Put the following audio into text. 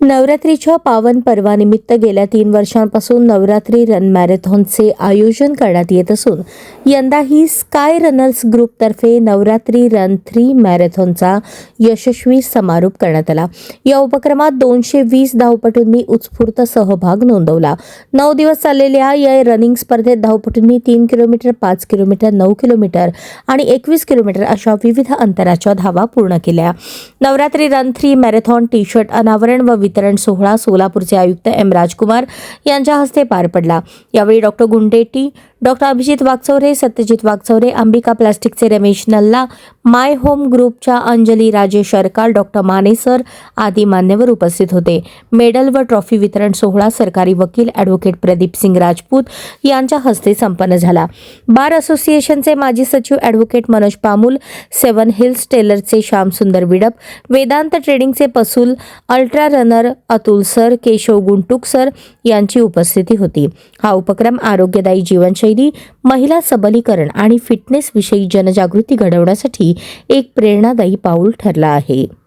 नवरात्रीच्या पावन पर्वानिमित्त गेल्या तीन वर्षांपासून नवरात्री रन मॅरेथॉनचे आयोजन करण्यात येत असून यंदाही स्काय रनर्स ग्रुपतर्फे नवरात्री रन थ्री मॅरेथॉनचा यशस्वी समारोप करण्यात आला. या उपक्रमात दोनशे वीस धावपटूंनी उत्स्फूर्त सहभाग नोंदवला. नऊ दिवस चाललेल्या या रनिंग स्पर्धेत धावपटूंनी तीन किलोमीटर पाच किलोमीटर नऊ किलोमीटर आणि एकवीस किलोमीटर अशा विविध अंतराच्या धावा पूर्ण केल्या. Navratri run three marathon T shirt अनावरण व वितरण सोहळा सोलापूरचे आयुक्त एम राजकुमार यांच्या हस्ते पार पडला. यावेळी डॉक्टर गुंडेटी डॉक्टर अभिजित वागचौरे सत्यजित वागचौरे अंबिका प्लास्टिकचे रमेश नल्ला माय होम ग्रुपच्या अंजली राजेश अरकाल डॉक्टर माने सर आदी मान्यवर उपस्थित होते. मेडल व ट्रॉफी वितरण सोहळा सरकारी वकील ॲडव्होकेट प्रदीप सिंग राजपूत यांच्या हस्ते संपन्न झाला. बार असोसिएशनचे माजी सचिव advocate Manoj Pamul seven hills टेलरचे Shyamsundar Vidap Vedant ट्रेडिंगचे Pasul ultra runner sir Atul sir Keshav Guntuk sir यांची उपस्थिती होती. हा उपक्रम आरोग्यदायी जीवनशैली महिला सबलीकरण आणि फिटनेस विषयी जनजागृती घडवण्यासाठी एक प्रेरणादायी पाऊल ठरला आहे.